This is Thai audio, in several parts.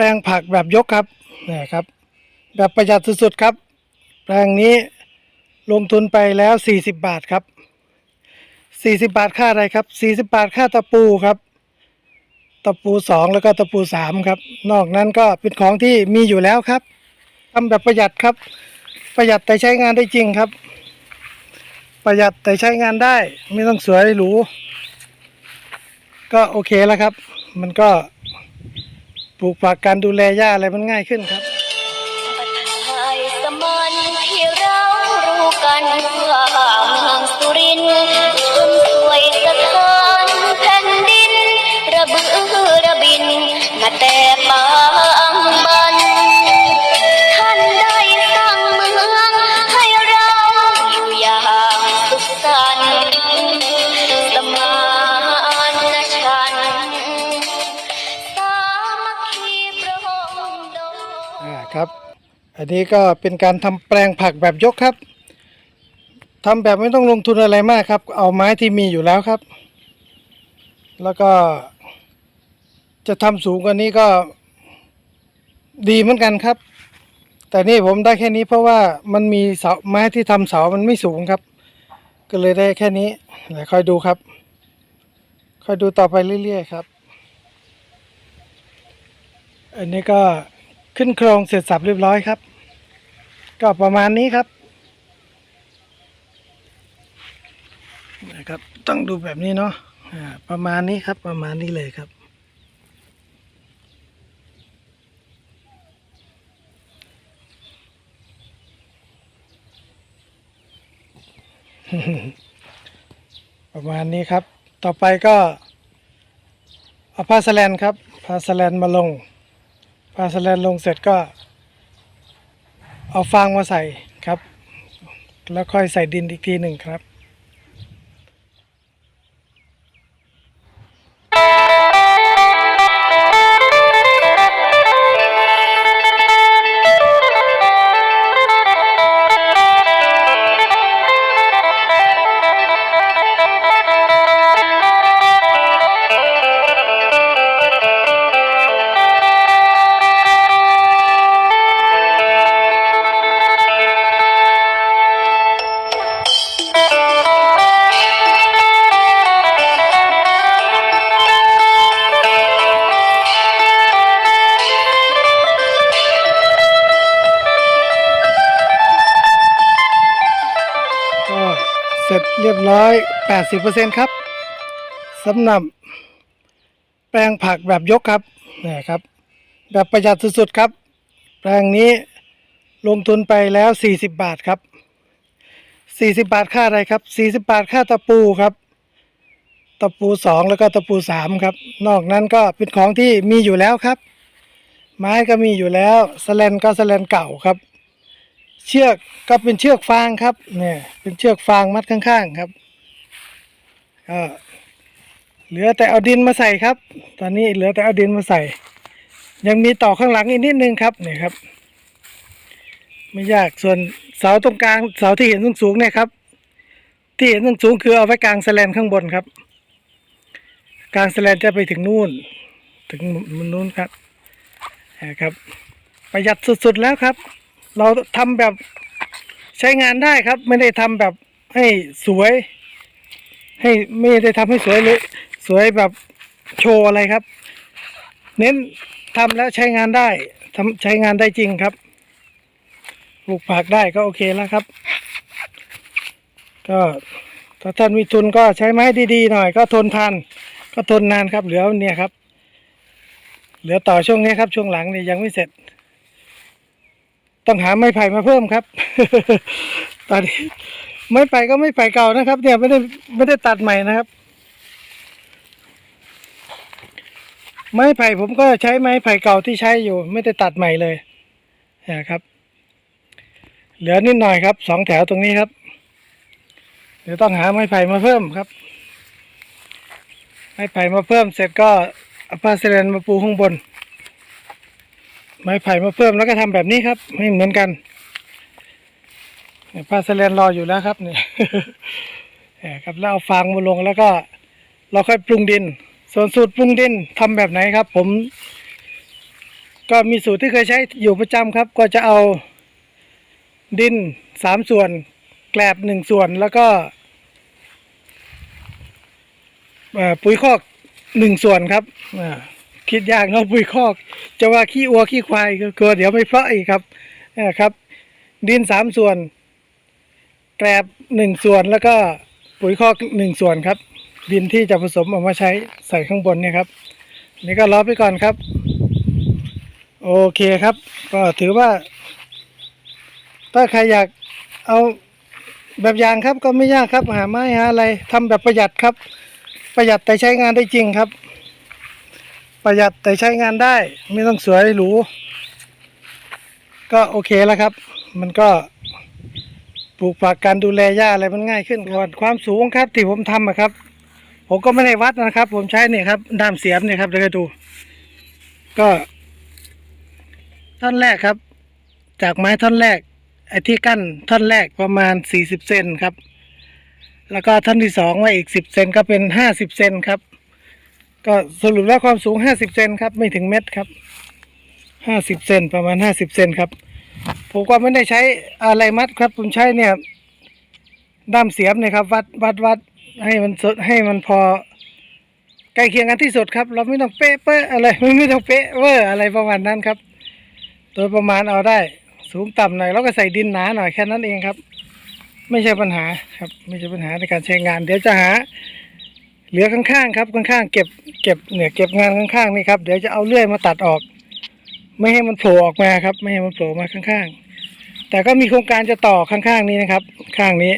ปลงผักแบบยกครับนี่ครับ แบบประหยัดสุดๆครับ แปลงนี้ลงทุนไปแล้ว 40 บาทครับ 40 บาทค่าอะไรครับ 40 บาทค่าตะปูครับ ตะปูสองแล้วก็ตะปูสามครับ นอกนั้นก็เป็นของที่มีอยู่แล้วครับทำแบบประหยัดครับ ประหยัดแต่ใช้งานได้จริงครับ ประหยัดแต่ใช้งานได้ ไม่ต้องสวยหรูก็โอเคแล้วครับ มันก็ ปลูกผักการดูแลหญ้าอะไรมันง่ายขึ้นครับสมันที่เรารู้กันว่าเมืองสุรินทร์ ครับ อันนี้ก็เป็นการทำแปลงผักแบบยกครับทำแบบไม่ต้องลงทุนอะไรมากครับ เอาไม้ที่มีอยู่แล้วครับ แล้วก็ จะทำสูงกว่านี้ก็ดีเหมือนกันครับ แต่นี่ผมได้แค่นี้เพราะว่ามันมีเสาไม้ที่ทำเสามันไม่สูงครับ ก็เลยได้แค่นี้เดี๋ยวคอยดูครับคอยดูต่อไปเรื่อยๆครับ อันนี้ก็ ขึ้นโครงเสร็จสับเรียบร้อยครับ ก็ประมาณนี้ครับนะครับต้องดูแบบนี้เนาะประมาณนี้ครับประมาณนี้เลยครับ ประมาณนี้ครับ ต่อไปก็เอาผ้าสแลนครับผ้าสแลนมาลง พาสแลนลงเสร็จก็ เอาฟางมาใส่ครับ แล้วค่อยใส่ดินอีกทีหนึ่งครับ สร็จเรียบร้อย 80%ครับสำหรับแปลงผักแบบยกครับนี่ครับ แบบประหยัดสุดๆครับ แปลงนี้ลงทุนไปแล้ว 40 บาทครับ 40 บาทค่าอะไรครับ 40 บาทค่าตะปูครับ ตะปูสองแล้วก็ตะปูสามครับ นอกนั้นก็เป็นของที่มีอยู่แล้วครับ ไม้ก็มีอยู่แล้วสแลนก็สแลนเก่าครับ เชือกก็เป็นเชือกฟางครับ เนี่ย เป็นเชือกฟางมัดข้าง ๆครับก็เหลือแต่เอาดินมาใส่ครับ ตอนนี้เหลือแต่เอาดินมาใส่ ยังมีต่อข้างหลังอีกนิดนึงครับเนี่ยครับ ไม่ยากส่วนเสาตรงกลางเสาที่เห็นสูงๆเนี่ยครับ ที่เห็นสูงๆคือเอาไว้กลางสลนข้างบนครับกลางสลนจะไปถึงนู่น ถึงมันนู้นครับนะครับ ประหยัดสุดๆแล้วครับ เราทำแบบใช้งานได้ครับ ไม่ได้ทำแบบให้สวย ให้ไม่ได้ทำให้สวยเลยสวยแบบโชว์อะไรครับ เน้นทำแล้วใช้งานได้ทำใช้งานได้จริงครับปลูกผักได้ก็โอเคแล้วครับ ก็ถ้าท่านมีทุนก็ใช้ไม้ดีๆหน่อย ก็ทนทานก็ทนนานครับ เหลือเนี่ยครับ เหลือต่อช่วงนี้ครับ ช่วงหลังนี่ยังไม่เสร็จ ต้องหาไม้ไผ่มาเพิ่มครับ ตอนนี้ไม้ไผ่ก็ไม่ไผ่เก่านะครับ เนี่ยไม่ได้ไม่ได้ตัดใหม่นะครับ ไม้ไผ่ผมก็ใช้ไม้ไผ่เก่าที่ใช้อยู่ ไม่ได้ตัดใหม่เลยนะครับ เหลือนิดหน่อยครับสองแถวตรงนี้ครับเดี๋ยวต้องหาไม้ไผ่มาเพิ่มครับ ไม้ไผ่มาเพิ่มเสร็จก็เอาผ้าเซเลนมาปูข้างบน ไม้ไผ่มาเพิ่มแล้วก็ทำแบบนี้ครับไม่เหมือนกันเนี่ยผ้าสแลนรออยู่แล้วครับเนี่ยครับแล้วเอาฟางมาลงแล้วก็ เราค่อยปรุงดิน ส่วนสูตรปรุงดินทำแบบไหนครับ ผม ก็มีสูตรที่เคยใช้อยู่ประจำครับ ก็จะเอาดินสามส่วน แกลบหนึ่งส่วนแล้วก็ปุ๋ยคอกหนึ่งส่วนครับอ่า คิดยากเนาะปุ๋ยคอก จะว่าขี้วัวขี้ควายก็กลัวเดี๋ยวไม่เพาะอีกครับนะครับ ดินสามส่วน แกลบหนึ่งส่วนแล้วก็ปุ๋ยคอกหนึ่งส่วนครับ ดินที่จะผสมออกมาใช้ใส่ข้างบนเนี่ยครับนี่ก็รอไปก่อนครับ โอเคครับ ก็ถือว่า ถ้าใครอยากเอาแบบอย่างครับก็ไม่ยากครับ หาไม้หาอะไรทำแบบประหยัดครับ ประหยัดแต่ใช้งานได้จริงครับ ประหยัดแต่ใช้งานได้ ไม่ต้องสวยหรู ก็โอเคแล้วครับ มันก็ปลูกผักการดูแลหญ้าอะไรมันง่ายขึ้นก่อนความสูงครับที่ผมทำอะครับ ผมก็ไม่ได้วัดนะครับ ผมใช้เนี่ยครับด้ามเสียมเนี่ยครับเดี๋ยวดู ก็ ท่อนแรกครับ จากไม้ท่อนแรก ไอ้ที่กั้นท่อนแรกประมาณสี่สิบเซนครับ แล้วก็ท่อนที่สองไว้อีกสิบเซนก็เป็นห้าสิบเซนครับ ก็สรุปแล้วความสูงห้าสิบเซนครับไม่ถึงเมตรครับห้าสิบเซนประมาณห้าสิบเซนครับ ผมก็ไม่ได้ใช้อะไรมัดครับ ผมใช้เนี่ยด้ามเสียมเนี่ยครับ วัดวัดวัดให้มันสดให้มันพอใกล้เคียงกันที่สุดครับ เราไม่ต้องเป๊ะเป๊ะอะไรไม่ต้องเป๊ะเวอร์อะไรประมาณนั้นครับ โดยประมาณเอาได้ สูงต่ำหน่อยแล้วก็ใส่ดินหนาหน่อยแค่นั้นเองครับ ไม่ใช่ปัญหาครับ ไม่ใช่ปัญหาในการใช้งาน เดี๋ยวจะหา เหลือข้างๆครับข้างๆเก็บเก็บเนี่ยเก็บงานข้างๆนี่ครับเดี๋ยวจะเอาเลื่อยมาตัดออก ไม่ให้มันโผล่ออกมาครับ ไม่ให้มันโผล่มาข้างๆ แต่ก็มีโครงการจะต่อข้างๆนี้นะครับ ข้างนี้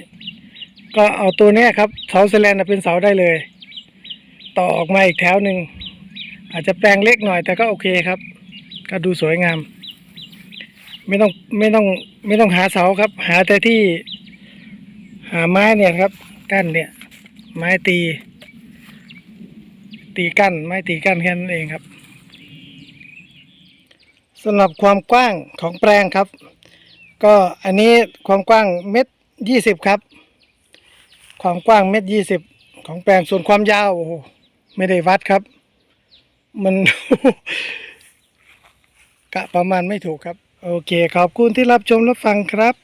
ก็เอาตัวเนี้ยครับเสาสแลนน่ะเป็นเสาได้เลย ต่อออกมาอีกแถวหนึ่งอาจจะแปลงเล็กหน่อยแต่ก็โอเคครับ ก็ดูสวยงาม ไม่ต้องไม่ต้องไม่ต้องหาเสาครับ หาแต่ที่ หาไม้เนี่ยครับกั้นเนี่ย ไม้ตี ตีกั้นไม้ตีกั้นแค่นั้นเองครับสำหรับความกว้างของแปลงครับ ก็อันนี้ความกว้างเม็ดยี่สิบครับ ความกว้างเม็ดยี่สิบของแปลงส่วนความยาวโอ้โหไม่ได้วัดครับ มัน กะประมาณไม่ถูกครับ โอเค ขอบคุณที่รับชมรับฟังครับ